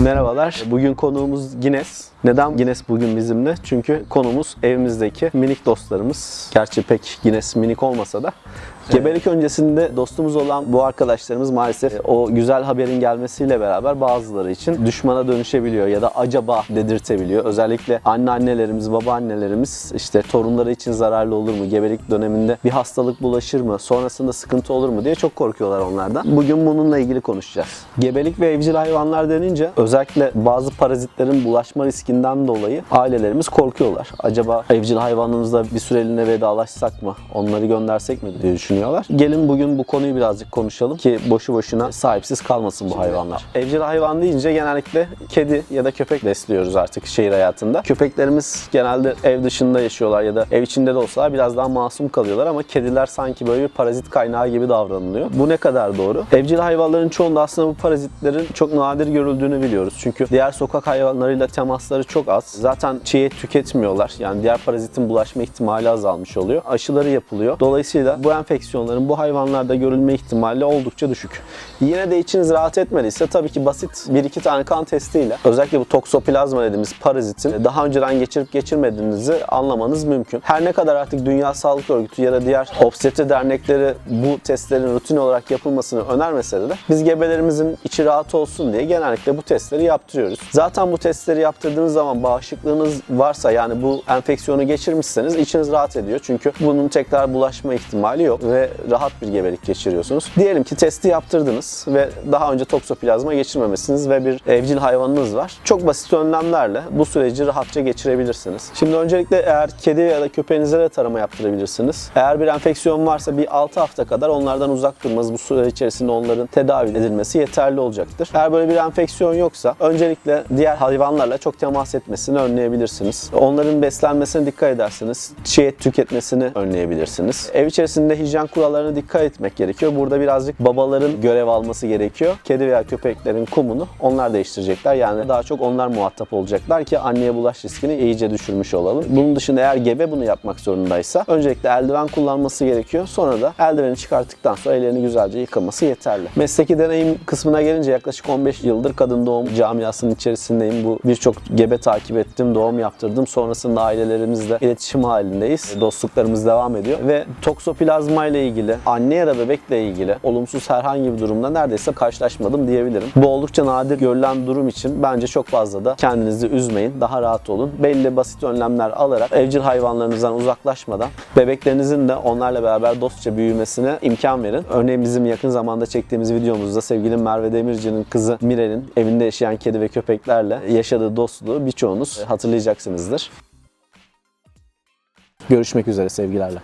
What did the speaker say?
Merhabalar. Bugün konuğumuz Gines. Neden Gines bugün bizimle? Çünkü konumuz evimizdeki minik dostlarımız. Gerçi pek Gines minik olmasa da Gebelik öncesinde dostumuz olan bu arkadaşlarımız maalesef o güzel haberin gelmesiyle beraber bazıları için düşmana dönüşebiliyor ya da acaba dedirtebiliyor. Özellikle anneannelerimiz, babaannelerimiz işte torunları için zararlı olur mu? Gebelik döneminde bir hastalık bulaşır mı? Sonrasında sıkıntı olur mu diye çok korkuyorlar onlardan. Bugün bununla ilgili konuşacağız. Gebelik ve evcil hayvanlar denince özellikle bazı parazitlerin bulaşma riskinden dolayı ailelerimiz korkuyorlar. Acaba evcil hayvanımızla bir süreliğine vedalaşsak mı? Onları göndersek mi diye düşünüyorlar. Gelin bugün bu konuyu birazcık konuşalım ki boşu boşuna sahipsiz kalmasın bu hayvanlar. Evcil hayvan deyince genellikle kedi ya da köpek besliyoruz artık şehir hayatında. Köpeklerimiz genelde ev dışında yaşıyorlar ya da ev içinde de olsalar biraz daha masum kalıyorlar ama kediler sanki böyle bir parazit kaynağı gibi davranılıyor. Bu ne kadar doğru? Evcil hayvanların çoğunda aslında bu parazitlerin çok nadir görüldüğünü biliyoruz. Çünkü diğer sokak hayvanlarıyla temasları çok az. Zaten çiğ et tüketmiyorlar. Yani diğer parazitin bulaşma ihtimali azalmış oluyor. Aşıları yapılıyor. Dolayısıyla bu enfeksiyonların bu hayvanlarda görülme ihtimali oldukça düşük. Yine de içiniz rahat etmediyse tabii ki basit bir iki tane kan testiyle özellikle bu toksoplazma dediğimiz parazitin daha önceden geçirip geçirmediğinizi anlamanız mümkün. Her ne kadar artık Dünya Sağlık Örgütü ya da diğer obstetri dernekleri bu testlerin rutin olarak yapılmasını önermese de biz gebelerimizin içi rahat olsun diye genellikle bu testleri yaptırıyoruz. Zaten bu testleri yaptırdığınız zaman bağışıklığınız varsa yani bu enfeksiyonu geçirmişseniz içiniz rahat ediyor. Çünkü bunun tekrar bulaşma ihtimali yok ve rahat bir gebelik geçiriyorsunuz. Diyelim ki testi yaptırdınız ve daha önce toksoplazma geçirmemişsiniz ve bir evcil hayvanınız var. Çok basit önlemlerle bu süreci rahatça geçirebilirsiniz. Şimdi öncelikle eğer kedi ya da köpeğinize de tarama yaptırabilirsiniz. Eğer bir enfeksiyon varsa bir 6 hafta kadar onlardan uzak durmanız bu süre içerisinde onların tedavi edilmesi yeterli olacaktır. Eğer böyle bir enfeksiyon yoksa öncelikle diğer hayvanlarla çok temas etmesini önleyebilirsiniz. Onların beslenmesine dikkat edersiniz. Çiğ et tüketmesini önleyebilirsiniz. Ev içerisinde hijyen kurallarına dikkat etmek gerekiyor. Burada birazcık babaların görev alması gerekiyor. Kedi veya köpeklerin kumunu onlar değiştirecekler. Yani daha çok onlar muhatap olacaklar ki anneye bulaş riskini iyice düşürmüş olalım. Bunun dışında eğer gebe bunu yapmak zorundaysa öncelikle eldiven kullanması gerekiyor. Sonra da eldiveni çıkarttıktan sonra ellerini güzelce yıkaması yeterli. Mesleki deneyim kısmına gelince yaklaşık 15 yıldır kadın doğum camiasının içerisindeyim. Bu birçok gebe takip ettim, doğum yaptırdım. Sonrasında ailelerimizle iletişim halindeyiz. Dostluklarımız devam ediyor ve toksoplazma ile ilgili, anne ya da bebekle ilgili olumsuz herhangi bir durumda neredeyse karşılaşmadım diyebilirim. Bu oldukça nadir görülen durum için bence çok fazla da kendinizi üzmeyin. Daha rahat olun. Belli basit önlemler alarak evcil hayvanlarınızdan uzaklaşmadan bebeklerinizin de onlarla beraber dostça büyümesine imkan verin. Örneğin bizim yakın zamanda çektiğimiz videomuzda sevgili Merve Demirci'nin kızı Mire'nin evinde yaşayan kedi ve köpeklerle yaşadığı dostluğu birçoğunuz hatırlayacaksınızdır. Görüşmek üzere sevgilerle.